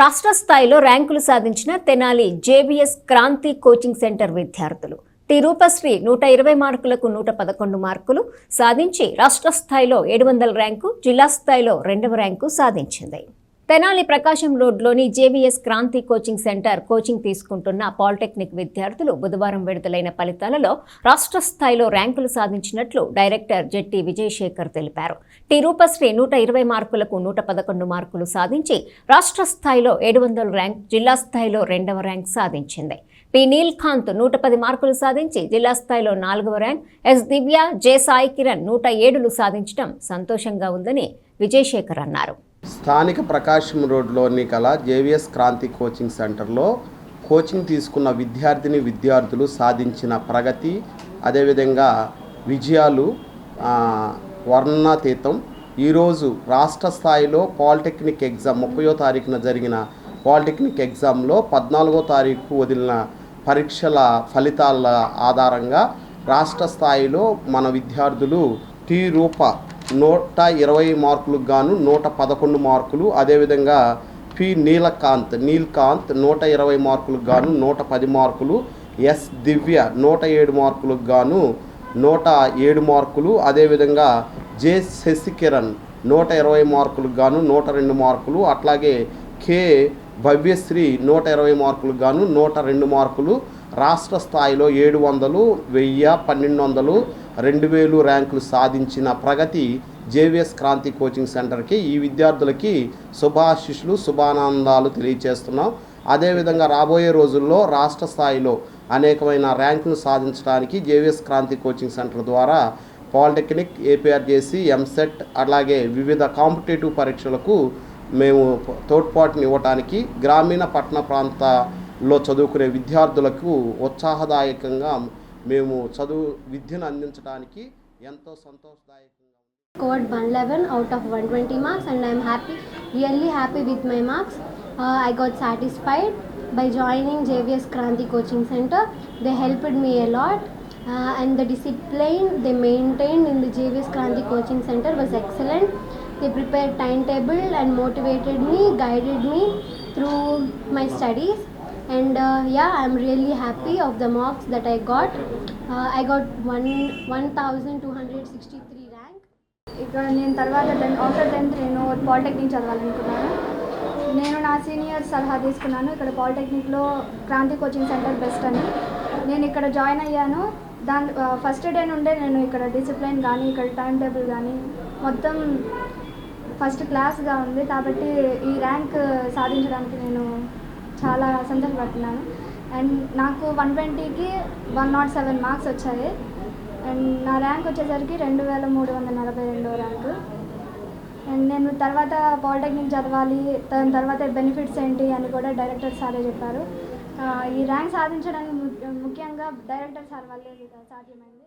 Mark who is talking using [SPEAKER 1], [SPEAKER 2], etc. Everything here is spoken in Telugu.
[SPEAKER 1] రాష్ట్ర స్థాయిలో ర్యాంకులు సాధించిన Tenali JBS Kranthi coaching centre విద్యార్థులు. టి. రూపశ్రీ నూట ఇరవై మార్కులకు నూట పదకొండు మార్కులు సాధించి రాష్ట్ర స్థాయిలో ఏడు వందల ర్యాంకు జిల్లా స్థాయిలో రెండవ ర్యాంకు సాధించింది. తెనాలి ప్రకాశం రోడ్లోని JVS Kranthi coaching centre coaching తీసుకుంటున్న పాలిటెక్నిక్ విద్యార్థులు బుధవారం విడుదలైన ఫలితాలలో రాష్ట్ర స్థాయిలో ర్యాంకులు సాధించినట్లు డైరెక్టర్ జెట్టి విజయశేఖర్ తెలిపారు. టి రూపశ్రీ నూట ఇరవై మార్కులకు నూట పదకొండు మార్కులు సాధించి రాష్ట్ర స్థాయిలో ఏడు వందల ర్యాంక్ జిల్లా స్థాయిలో రెండవ ర్యాంక్ సాధించింది. పి నీల్కాంత్ నూట పది మార్కులు సాధించి జిల్లా స్థాయిలో నాలుగవ rank S Divya J Sai Kiran నూట ఏడులు సాధించడం సంతోషంగా ఉందని విజయశేఖర్ అన్నారు.
[SPEAKER 2] స్థానిక ప్రకాశం రోడ్లోని కల జేవిఎస్ క్రాంతి కోచింగ్ సెంటర్లో కోచింగ్ తీసుకున్న విద్యార్థిని విద్యార్థులు సాధించిన ప్రగతి అదేవిధంగా విజయాలు వర్ణాతీతం ఈరోజు రాష్ట్ర స్థాయిలో పాలిటెక్నిక్ ఎగ్జామ్ ముప్పయో తారీఖున జరిగిన పాలిటెక్నిక్ ఎగ్జామ్లో పద్నాలుగో తారీఖు వదిలిన పరీక్షల ఫలితాల ఆధారంగా రాష్ట్ర స్థాయిలో మన విద్యార్థులు టీ రూప నూట ఇరవై మార్కులకు గాను నూట పదకొండు మార్కులు. అదేవిధంగా పి నీలకాంత్ నీల్కాంత్ నూట ఇరవై మార్కులకు గాను నూట పది మార్కులు. ఎస్ దివ్య నూట ఏడు మార్కులకు గాను నూట ఏడు మార్కులు. అదేవిధంగా జె శశికిరణ్ నూట ఇరవై మార్కులకు గాను నూట రెండు మార్కులు. అట్లాగే కే భవ్యశ్రీ నూట ఇరవై మార్కులు గాను నూట రెండు మార్కులు రాష్ట్ర స్థాయిలో ఏడు వందలు వెయ్యి పన్నెండు వందలు రెండు వేలు ర్యాంకులు సాధించిన ప్రగతి జేవిఎస్ క్రాంతి కోచింగ్ సెంటర్కి ఈ విద్యార్థులకి శుభాశిషులు శుభానందాలు తెలియజేస్తున్నాం అదేవిధంగా రాబోయే రోజుల్లో రాష్ట్ర స్థాయిలో అనేకమైన ర్యాంకులు సాధించడానికి జేవిఎస్ క్రాంతి కోచింగ్ సెంటర్ ద్వారా పాలిటెక్నిక్ ఏపీఆర్జేసి ఎంసెట్ అలాగే వివిధ కాంపిటేటివ్ పరీక్షలకు మేము తోడ్పాటుని ఇవ్వటానికి గ్రామీణ పట్టణ ప్రాంతాల్లో చదువుకునే విద్యార్థులకు ఉత్సాహదాయకంగా మేము చదువు విద్యను అందించడానికి ఎంతో సంతోషదాయకంగా ఉంది.
[SPEAKER 3] scored 111 out of 120 marks and i'm happy really happy with my marks uh, i got satisfied by joining jvs kranti coaching center they helped me a lot uh, and the discipline they maintained in the jvs kranti coaching center was excellent they prepared timetable and motivated me guided me through my studies. And uh, yeah i'm really happy of the marks that i got. Uh, i got one 1263 rank.
[SPEAKER 4] ఇక్కడ నేను తర్వాత టెన్త్ ఆఫ్టర్ టెన్త్ నేను పాలిటెక్నిక్ చదవాలనుకున్నాను. నేను నా సీనియర్ సలహా తీసుకున్నాను. ఇక్కడ పాలిటెక్నిక్లో క్రాంతి కోచింగ్ సెంటర్ బెస్ట్ అని. నేను ఇక్కడ జాయిన్ అయ్యాను. దాని ఫస్ట్ డే నుండే నేను ఇక్కడ డిసిప్లిన్ కానీ ఇక్కడ టైం టేబుల్ కానీ మొత్తం ఫస్ట్ క్లాస్గా ఉంది కాబట్టి ఈ ర్యాంక్ సాధించడానికి నేను చాలా సంతోషపడుతున్నాను. అండ్ నాకు వన్ ట్వంటీకి వన్ నాట్ సెవెన్ మార్క్స్ వచ్చాయి. అండ్ నా ర్యాంక్ వచ్చేసరికి రెండు వేల మూడు వందల నలభై రెండో ర్యాంకు. అండ్ నేను తర్వాత పాలిటెక్నిక్ చదవాలి దాని తర్వాత బెనిఫిట్స్ ఏంటి అని కూడా డైరెక్టర్ సారే చెప్పారు. ఈ ర్యాంక్ సాధించడానికి ముఖ్యంగా డైరెక్టర్ సార్ వల్లే సాధ్యమైంది.